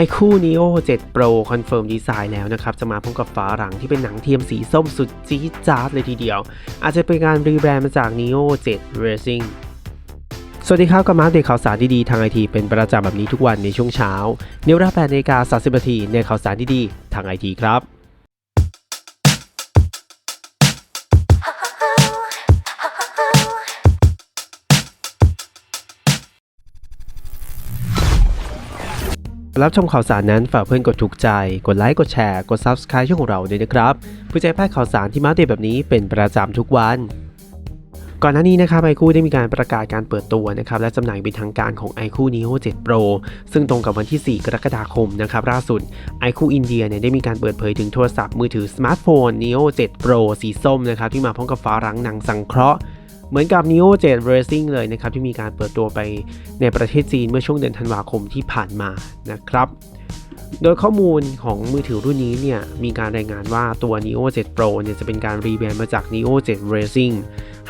iQ Neo 7 Pro คอนเฟิร์มดีไซน์แล้วนะครับ จะมาพร้อมกับฝาหลังที่เป็นหนังเทียมสีส้มสุดจี๊ดจ๊าดเลยทีเดียว อาจจะเป็นการรีแบรนด์มาจาก Neo 7 Racing สวัสดีครับกับมาเดตข่าวสารดีๆ ทางไอทีเป็นประจำแบบนี้ทุกวันในช่วงเช้า เนื้อรา8นาฬิกา30นาทีในข่าวสารดีๆ ทางไอทีครับ รับชมข่าวสารนั้นฝากเพื่อนกดถูกใจ กดไลค์ กดแชร์ กด Subscribe ช่องของเราด้วยนะครับเพื่อจะให้พลาดข่าวสารที่มาเดตแบบนี้เป็นประจำทุกวันก่อนหน้านี้นะครับไอคูได้มีการประกาศการเปิดตัวนะครับและจำหน่ายเป็นทางการของ i q o Neo 7 Pro ซึ่งตรงกับวันที่ 4 กรกฎาคมนะครับล่าสุด i q o India เนี่ยได้มีการเปิดเผยถึงโทรศัพท์มือถือสมาร์ทโฟน Neo 7 Pro สีส้มนะครับที่มาพร้อมกับฝาหลังหนังสังเคราะห์ เหมือนกับ Neo 7 Racing เลยนะครับ ที่มีการเปิดตัวไปในประเทศจีนเมื่อช่วงเดือนธันวาคมที่ผ่านมานะครับ โดยข้อมูลของมือถือรุ่นนี้เนี่ย มีการรายงานว่าตัว Neo 7 Pro เนี่ยจะเป็นการรีแบรนด์มาจาก Neo 7 Racing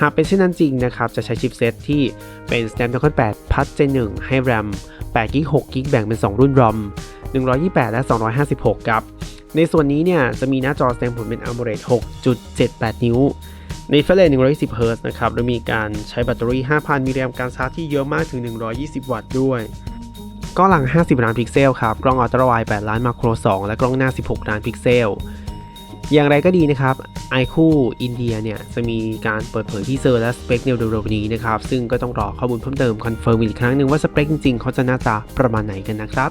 หากเป็นเช่นนั้นจริงนะครับ จะใช้ชิปเซตที่เป็น Snapdragon 8 Plus Gen 1 ให้ RAM 8 g b 6 g b แบ่งเป็น 2 รุ่น ROM 128 และ 256 ครับ ในส่วนนี้เนี่ยจะมีหน้าจอแสดงผลเป็น AMOLED 6.78 นิ้ว ในเฟรน110 Hz นะครับและมีการใช้แบตเตอรี่ 5,000 มิลลิแอมป์การชาร์จที่เยอะมากถึง 120 วัตต์ด้วยกล้องหลัง 50 ล้านพิกเซลครับกล้องอัลตร้าไวด์8ล้านมาโคร 2 และกล้องหน้า 16 ล้านพิกเซล อย่างไรก็ดีนะครับ i q o อินเดียเนี่ยจะมีการเปิดเผยที่เซอร์และสเปคในเร็วๆนี้นะครับ ซึ่งก็ต้องรอข้อมูลเพิ่มเติมคอนเฟิร์มอีกครั้งหนึ่งว่าสเปคจริงๆ เขาจะหน้าตาประมาณไหนกันนะครับ